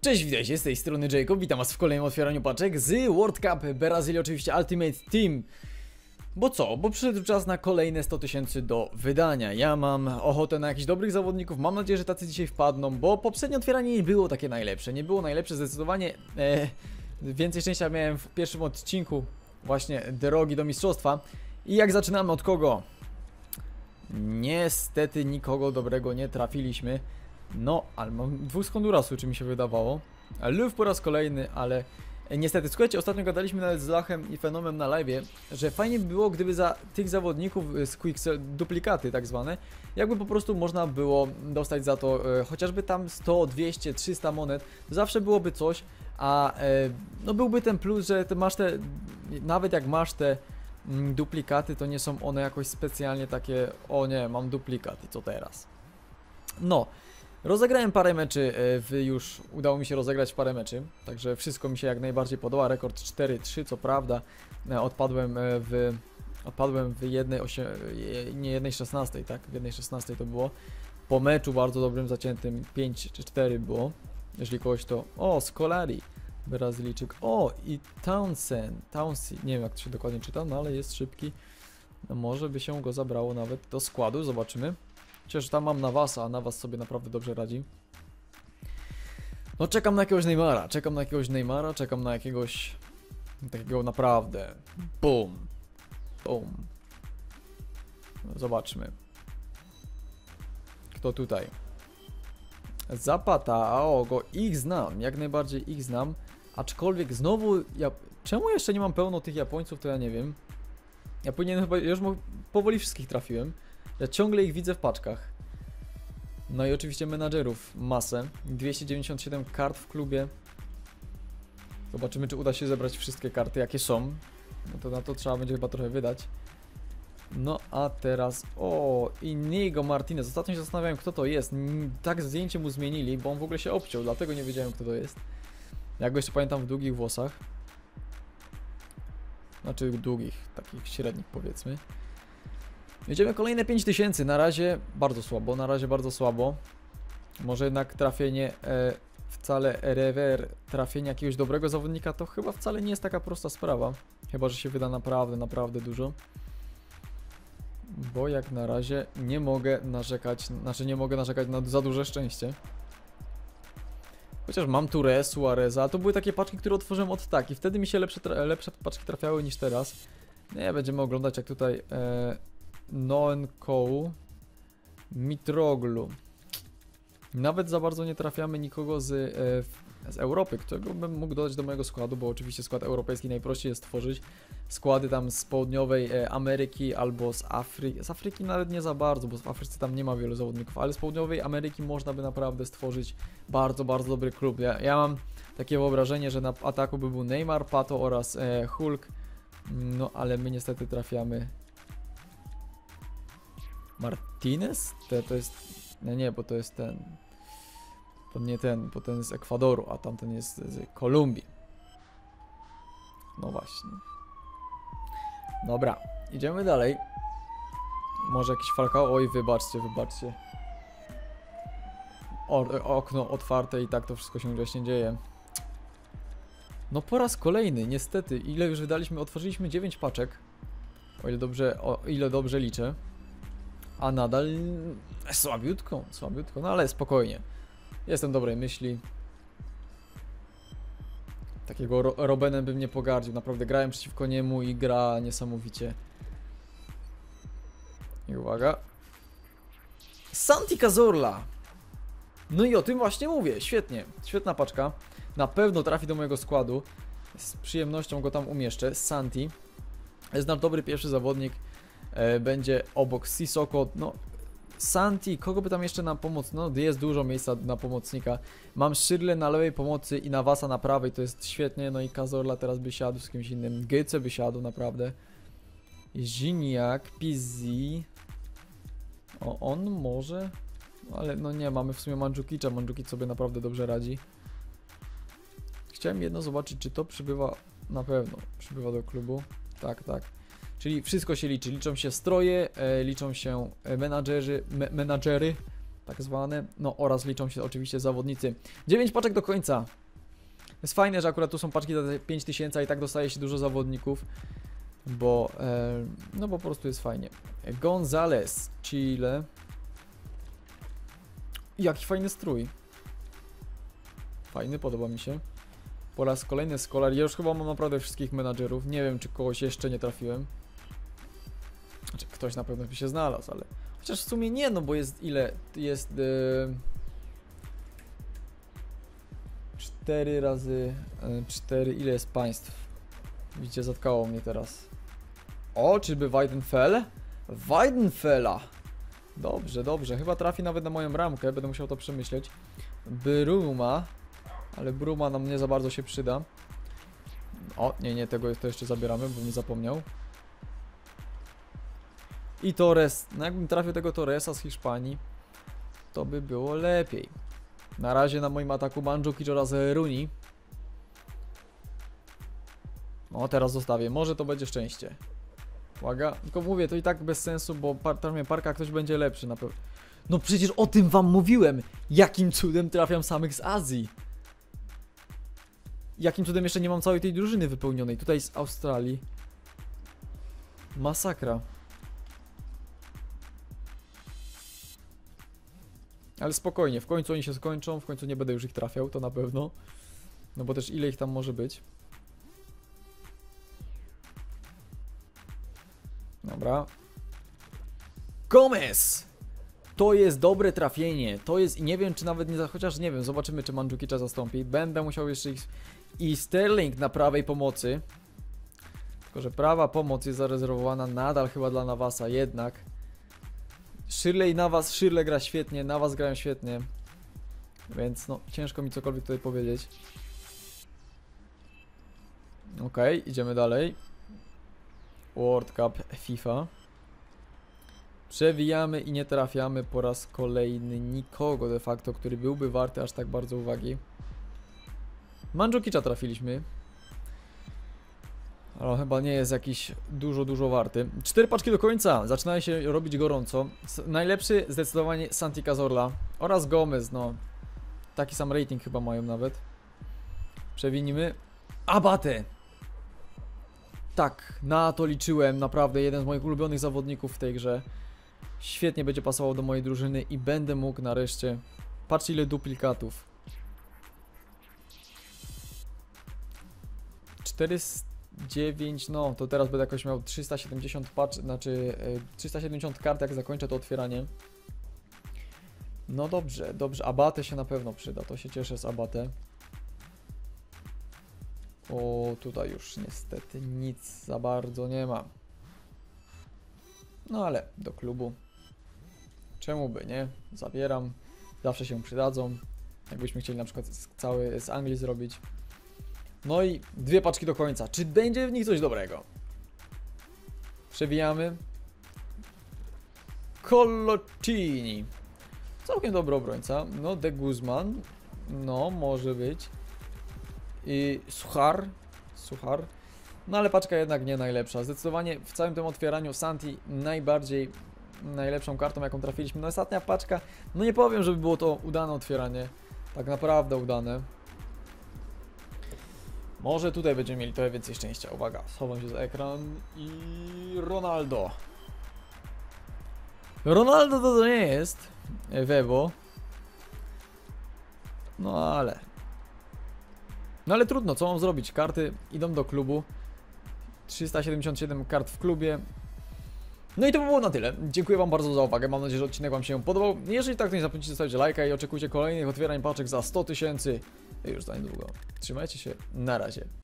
Cześć, witajcie, z tej strony Jacob, witam was w kolejnym otwieraniu paczek z World Cup Brazil, oczywiście Ultimate Team. Bo co? Bo przyszedł czas na kolejne 100 tysięcy do wydania. Ja mam ochotę na jakichś dobrych zawodników, mam nadzieję, że tacy dzisiaj wpadną, bo poprzednie otwieranie nie było takie najlepsze. Nie było najlepsze zdecydowanie. E, więcej szczęścia miałem w pierwszym odcinku właśnie drogi do mistrzostwa. I jak zaczynamy od kogo? Niestety nikogo dobrego nie trafiliśmy. No, ale mam dwóch z Hondurasu, czy mi się wydawało. Luf po raz kolejny, ale e, niestety, słuchajcie, ostatnio gadaliśmy nawet z Lachem i Fenomem na live, że fajnie by było, gdyby za tych zawodników e, z Quicksell, duplikaty tak zwane, jakby po prostu można było dostać za to e, chociażby tam 100, 200, 300 monet, zawsze byłoby coś, a e, no byłby ten plus, że ty masz te, nawet jak masz te mm, duplikaty, to nie są one jakoś specjalnie takie, o nie, mam duplikat i co teraz? No, Rozegrałem parę meczy, e, już udało mi się rozegrać parę meczy, także wszystko mi się jak najbardziej podoba. Rekord 4-3, co prawda, e, odpadłem e, w odpadłem w jednej osie, nie jednej 16, tak? W jednej 16 to było. Po meczu bardzo dobrym zaciętym 5 czy 4 było. Jeżeli kogoś to. O, Scolari, Brazylijczyk. O, i Townsend, Townsend, nie wiem jak to się dokładnie czyta, no ale jest szybki. No może by się go zabrało nawet do składu, zobaczymy. Chociaż tam mam Nawasa, a Nawas sobie naprawdę dobrze radzi. No czekam na jakiegoś Neymara, czekam na jakiegoś Neymara, czekam na jakiegoś takiego naprawdę. Boom. Boom. Zobaczmy. Kto tutaj? Zapata, a o, go ich znam, jak najbardziej ich znam. Aczkolwiek znowu, ja, czemu jeszcze nie mam pełno tych Japońców, to ja nie wiem. Ja powinienem chyba, już powoli wszystkich trafiłem. Ja ciągle ich widzę w paczkach. No i oczywiście menadżerów masę. 297 kart w klubie. Zobaczymy, czy uda się zebrać wszystkie karty, jakie są. No to na to trzeba będzie chyba trochę wydać. No a teraz... O, Inigo Martinez. Ostatnio się zastanawiałem, kto to jest. Tak zdjęcie mu zmienili, bo on w ogóle się obciął, dlatego nie wiedziałem, kto to jest. Ja go jeszcze pamiętam w długich włosach. Znaczy długich, takich średnich powiedzmy. Jedziemy kolejne 5000, na razie bardzo słabo, na razie bardzo słabo. Może jednak trafienie e, wcale rewer, trafienie jakiegoś dobrego zawodnika to chyba wcale nie jest taka prosta sprawa. Chyba, że się wyda naprawdę, naprawdę dużo. Bo jak na razie nie mogę narzekać, znaczy nie mogę narzekać na za duże szczęście. Chociaż mam Touré, Suareza, to były takie paczki, które otworzyłem od tak i wtedy mi się lepsze, lepsze paczki trafiały niż teraz. Nie, będziemy oglądać jak tutaj e, Noenkou, Mitroglu. Nawet za bardzo nie trafiamy nikogo z, e, z Europy, którego bym mógł dodać do mojego składu, bo oczywiście skład europejski najprościej jest tworzyć. Składy tam z południowej e, Ameryki albo z Afryki. Z Afryki nawet nie za bardzo, bo w Afryce tam nie ma wielu zawodników, ale z południowej Ameryki można by naprawdę stworzyć bardzo, bardzo dobry klub. Ja, ja mam takie wyobrażenie, że na ataku by był Neymar, Pato oraz e, Hulk. No ale my niestety trafiamy Martinez? To, to jest... Nie, nie, bo to jest ten... To nie ten, bo ten z Ekwadoru, a tamten jest z Kolumbii. No właśnie. Dobra, idziemy dalej. Może jakiś Falcao? Oj, wybaczcie, wybaczcie. O, okno otwarte i tak to wszystko się właśnie dzieje. No po raz kolejny, niestety, ile już wydaliśmy? Otworzyliśmy 9 paczek. O ile dobrze, o ile dobrze liczę a nadal słabiutką, słabiutką, no ale spokojnie. Jestem dobrej myśli. Takiego ro Robenem bym nie pogardził, naprawdę grałem przeciwko niemu i gra niesamowicie. I uwaga. Santi Cazorla. No i o tym właśnie mówię, świetnie, świetna paczka. Na pewno trafi do mojego składu. Z przyjemnością go tam umieszczę. Santi. Jest nasz dobry pierwszy zawodnik. E, będzie obok Sisoko, no Santi, kogo by tam jeszcze nam pomóc? No jest dużo miejsca na pomocnika. Mam Shirley na lewej pomocy i Nawasa na prawej, to jest świetnie. No i Kazorla teraz by siadł z kimś innym. Gyce by siadł naprawdę. Ziniak, Pizzi. O, on może? Ale no nie, mamy w sumie Mandżukicza. Mandżukic sobie naprawdę dobrze radzi. Chciałem jedno zobaczyć, czy to przybywa na pewno. Przybywa do klubu. Tak, tak. Czyli wszystko się liczy. Liczą się stroje, e, liczą się e, menadżerzy, me, menadżery, tak zwane. No oraz liczą się oczywiście zawodnicy. 9 paczek do końca. Jest fajne, że akurat tu są paczki za te 5000, a i tak dostaje się dużo zawodników. Bo, e, no po prostu jest fajnie. Gonzales, Chile. Jaki fajny strój. Fajny, podoba mi się. Po raz kolejny Scholar. Ja już chyba mam naprawdę wszystkich menadżerów. Nie wiem, czy kogoś jeszcze nie trafiłem. Znaczy, ktoś na pewno by się znalazł, ale... Chociaż w sumie nie, no bo jest ile? Jest... Yy... 4 razy 4, ile jest państw? Widzicie, zatkało mnie teraz. O, czyżby Weidenfell? Weidenfella! Dobrze, dobrze. Chyba trafi nawet na moją bramkę, będę musiał to przemyśleć. Bruma. Ale Bruma nam nie za bardzo się przyda. O, nie, nie, tego to jeszcze zabieramy, bo nie zapomniał. I Torres. No jakbym trafił tego Torresa z Hiszpanii, to by było lepiej. Na razie na moim ataku Mandzukic oraz Runi. O, teraz zostawię. Może to będzie szczęście. Uwaga. Tylko mówię, to i tak bez sensu, bo par parka ktoś będzie lepszy na pewno. No przecież o tym wam mówiłem. Jakim cudem trafiam samych z Azji. Jakim cudem jeszcze nie mam całej tej drużyny wypełnionej. Tutaj z Australii. Masakra. Ale spokojnie, w końcu oni się skończą, w końcu nie będę już ich trafiał, to na pewno. No bo też ile ich tam może być. Dobra. Gomez! To jest dobre trafienie. To jest, i nie wiem czy nawet nie, chociaż nie wiem, zobaczymy czy Mandzukicza zastąpi. Będę musiał jeszcze ich... I Sterling na prawej pomocy. Tylko, że prawa pomoc jest zarezerwowana nadal chyba dla Nawasa, jednak. Shirley Nawas, Shirley gra świetnie, Nawas grają świetnie. Więc no, ciężko mi cokolwiek tutaj powiedzieć. Okej, idziemy dalej. World Cup FIFA. Przewijamy i nie trafiamy po raz kolejny nikogo de facto, który byłby warty aż tak bardzo uwagi. Mandżukicza trafiliśmy. Ale chyba nie jest jakiś dużo, dużo warty. Cztery paczki do końca. Zaczyna się robić gorąco. Najlepszy zdecydowanie Santi Cazorla oraz Gomez, no. Taki sam rating chyba mają nawet. Przewinimy. Abate! Tak, na to liczyłem. Naprawdę jeden z moich ulubionych zawodników w tej grze. Świetnie będzie pasował do mojej drużyny i będę mógł nareszcie. Patrzcie ile duplikatów. 409, no to teraz będę jakoś miał 370 patch, znaczy e, 370 kart jak zakończę to otwieranie. No dobrze, dobrze, Abate się na pewno przyda, to się cieszę z Abate. O, tutaj już niestety nic za bardzo nie ma. No ale do klubu. Czemu by nie? Zabieram. Zawsze się przydadzą. Jakbyśmy chcieli na przykład cały z Anglii zrobić. No i dwie paczki do końca. Czy będzie w nich coś dobrego? Przewijamy. Collocini. Całkiem dobry obrońca. No, De Guzman. No, może być. I Suchar. Suchar. No ale paczka jednak nie najlepsza. Zdecydowanie w całym tym otwieraniu Santi najbardziej najlepszą kartą jaką trafiliśmy. No ostatnia paczka, no nie powiem, żeby było to udane otwieranie. Tak naprawdę udane. Może tutaj będziemy mieli trochę więcej szczęścia. Uwaga, schowam się za ekran i Ronaldo. Ronaldo to, to nie jest Webo. No ale no ale trudno, co mam zrobić? Karty idą do klubu. 377 kart w klubie. No i to by było na tyle. Dziękuję Wam bardzo za uwagę. Mam nadzieję, że odcinek Wam się podobał. Jeżeli tak, to nie zapomnijcie zostawić lajka i oczekujcie kolejnych otwierań paczek za 100 tysięcy już za niedługo. Trzymajcie się. Na razie.